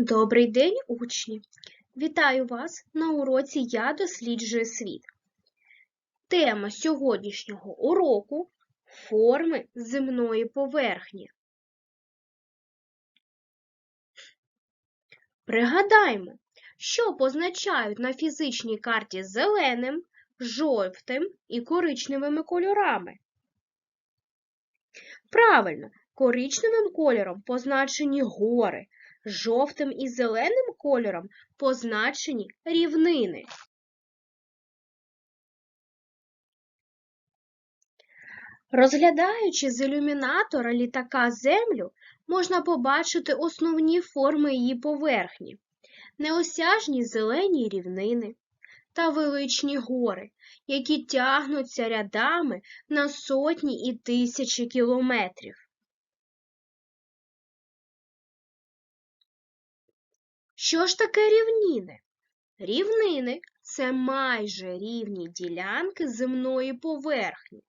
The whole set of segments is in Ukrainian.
Добрий день, учні! Вітаю вас на уроці Я досліджую світ. Тема сьогоднішнього уроку форми земної поверхні. Пригадаймо, що позначають на фізичній карті зеленим, жовтим і коричневими кольорами. Правильно, коричневим кольором позначені гори, жовтим і зеленим кольором позначені рівнини. Розглядаючи з ілюмінатора літака Землю, можна побачити основні форми її поверхні, неосяжні зелені рівнини та величні гори, які тягнуться рядами на сотні і тисячі кілометрів. Що ж таке рівніни? Рівнини це майже рівні ділянки земної поверхні.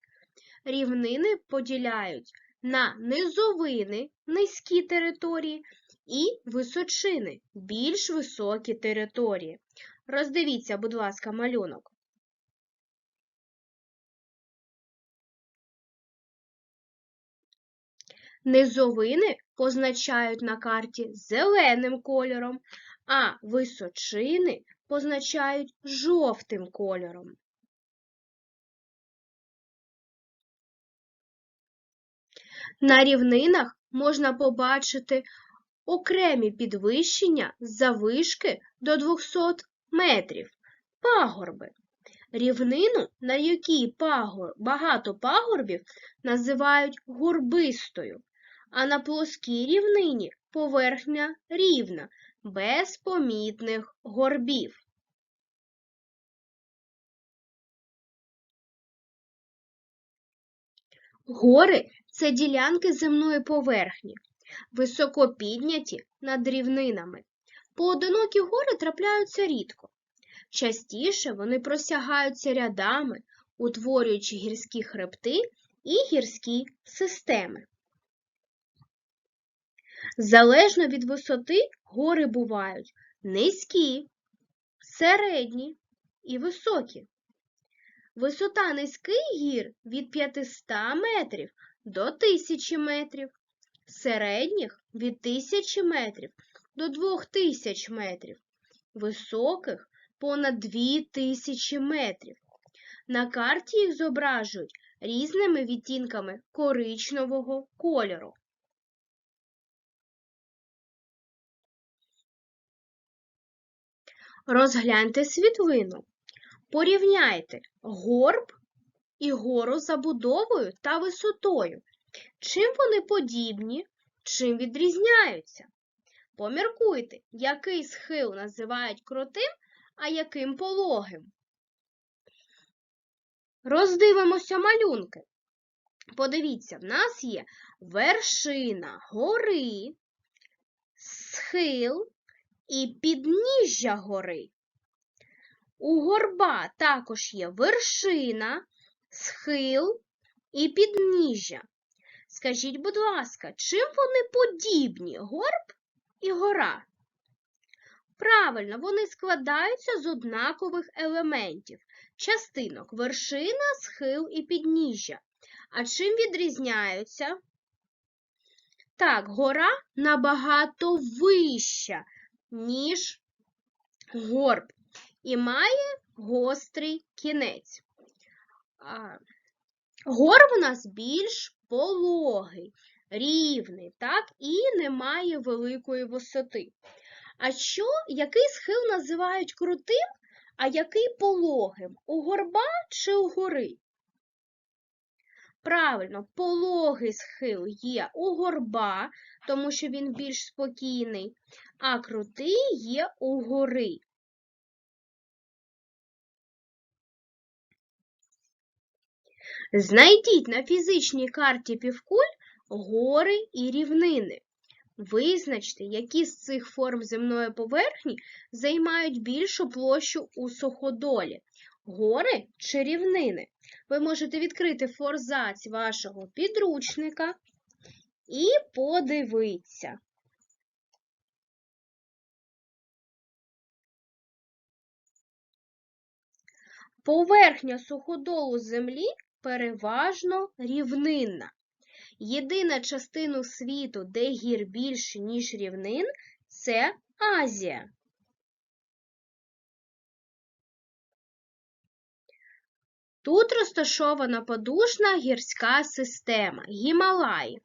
Рівнини поділяють на низовини, низькі території, і височини, більш високі території. Роздивіться, будь ласка, малюнок. Низовини позначають на карті зеленим кольором, а височини позначають жовтим кольором. На рівнинах можна побачити окремі підвищення завишки до 200 метрів, пагорби. Рівнину, на якій пагор... багато пагорбів, називають горбистою, а на плоскій рівнині поверхня рівна, без помітних горбів. Гори це ділянки земної поверхні, високо підняті над рівнинами. Поодинокі гори трапляються рідко. Частіше вони просягаються рядами, утворюючи гірські хребти і гірські системи. Залежно від висоти гори бувають низькі, середні і високі. Висота низьких гір від 500 метрів до 1000 метрів, середніх від 1000 метрів до 2000 метрів, високих понад 2000 метрів. На карті їх зображують різними відтінками коричневого кольору. Розгляньте світлину. Порівняйте горб і гору забудовою та висотою. Чим вони подібні, чим відрізняються? Поміркуйте, який схил називають крутим, а яким пологим. Роздивимося малюнки. Подивіться, в нас є вершина гори, схил і підніжжя гори. У горба також є вершина, схил і підніжжя. Скажіть, будь ласка, чим вони подібні горб і гора? Правильно, вони складаються з однакових елементів, частинок вершина, схил і підніжжя. А чим відрізняються? Так, гора набагато вища, ніж горб, і має гострий кінець. Горб у нас більш пологий, рівний, так, і не має великої висоти. А що, який схил називають крутим, а який пологим? У горба чи у гори? Правильно, пологий схил є у горба, тому що він більш спокійний, а крутий є у гори. Знайдіть на фізичній карті півкуль гори і рівнини. Визначте, які з цих форм земної поверхні займають більшу площу у суходолі гори чи рівнини. Ви можете відкрити форзаць вашого підручника і подивитися. Поверхня суходолу землі переважно рівнинна. Єдина частину світу, де гір більше, ніж рівнин, це Азія. Тут розташована подушна гірська система Гімалаї.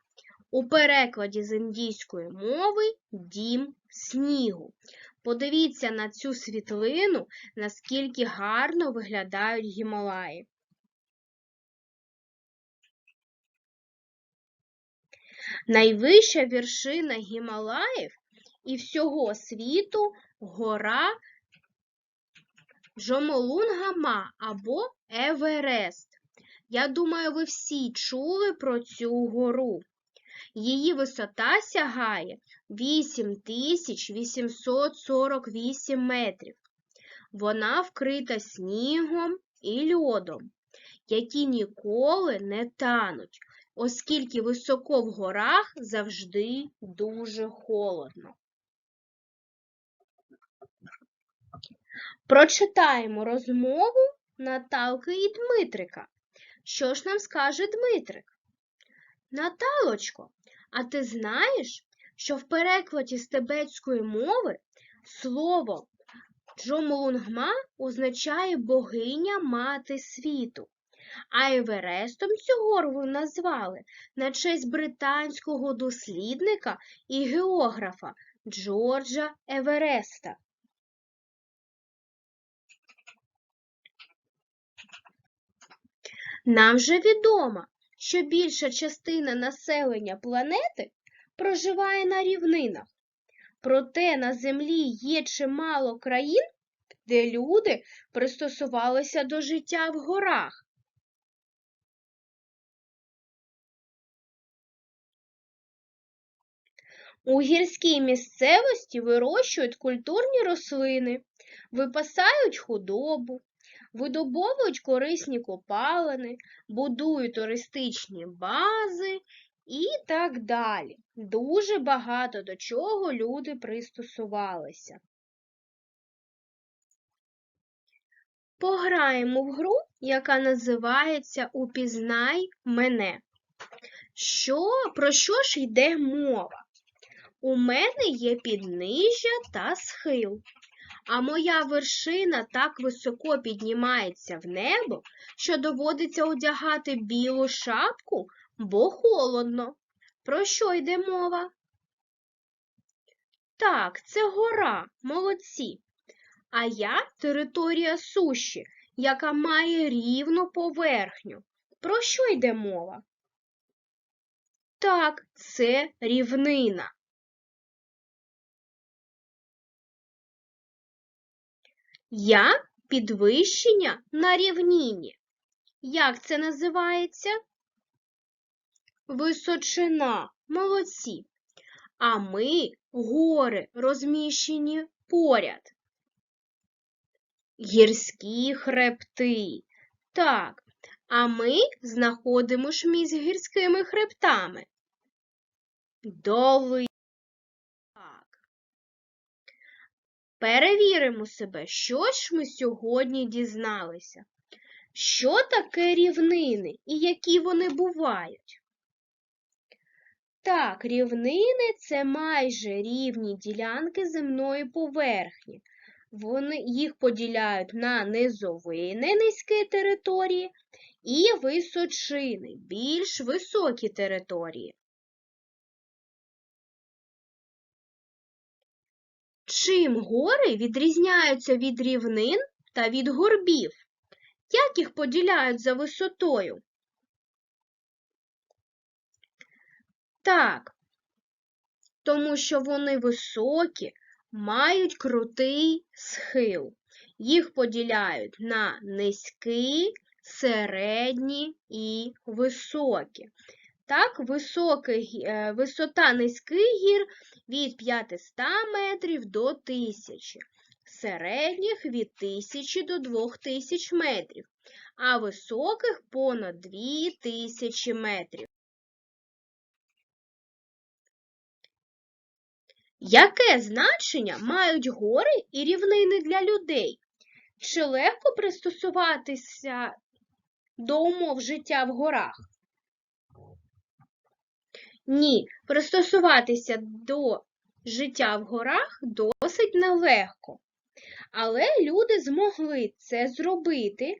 У перекладі з індійської мови дім снігу. Подивіться на цю світлину, наскільки гарно виглядають Гімалаї. Найвища вершина Гімалаїв і всього світу гора Джомолунгама або Еверест. Я думаю, ви всі чули про цю гору. Її висота сягає 8848 метрів. Вона вкрита снігом і льодом, які ніколи не тануть, оскільки високо в горах завжди дуже холодно. Прочитаємо розмову Наталки і Дмитрика. Що ж нам скаже Дмитрик? Наталочко, а ти знаєш, що в перекладі з тибетської мови слово Джомолунгма означає богиня мати світу, а Еверестом цю гору назвали на честь британського дослідника і географа Джорджа Евереста. Нам же відомо, що більша частина населення планети проживає на рівнинах. Проте на Землі є чимало країн, де люди пристосувалися до життя в горах. У гірській місцевості вирощують культурні рослини, випасають худобу, видобовують корисні копалини, будують туристичні бази і так далі. Дуже багато до чого люди пристосувалися. Пограємо в гру, яка називається Упізнай мене. Що, Про що ж йде мова? У мене є піднижжя та схил а моя вершина так високо піднімається в небо, що доводиться одягати білу шапку, бо холодно. Про що йде мова? Так, це гора, молодці. А я територія суші, яка має рівну поверхню. Про що йде мова? Так, це рівнина. Я підвищення на рівніні. Як це називається? Височина. Молодці. А ми гори розміщені поряд. Гірські хребти. Так, а ми знаходимося між гірськими хребтами. Доли. Перевіримо себе, що ж ми сьогодні дізналися. Що таке рівнини і які вони бувають? Так, рівнини це майже рівні ділянки земної поверхні. Вони їх поділяють на низовини низькі території і височини, більш високі території. Чим гори відрізняються від рівнин та від горбів? Як їх поділяють за висотою? Так, тому що вони високі, мають крутий схил. Їх поділяють на низькі, середні і високі. Так, високий, е, висота низьких гір від 500 метрів до 1000, середніх від 1000 до 2000 метрів, а високих понад 2000 метрів. Яке значення мають гори і рівнини для людей? Чи легко пристосуватися до умов життя в горах? Ні, пристосуватися до життя в горах досить нелегко. Але люди змогли це зробити,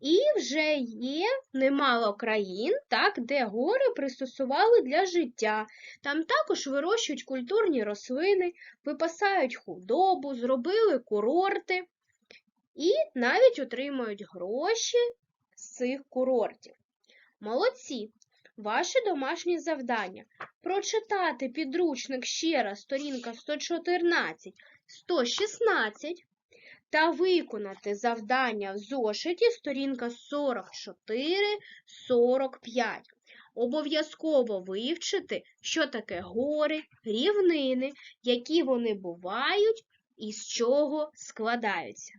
і вже є немало країн, так, де гори пристосували для життя. Там також вирощують культурні рослини, випасають худобу, зробили курорти і навіть отримують гроші з цих курортів. Молодці! Ваше домашнє завдання прочитати підручник ще раз, сторінка 114, 116 та виконати завдання в зошиті сторінка 44-45. Обов'язково вивчити, що таке гори, рівнини, які вони бувають і з чого складаються.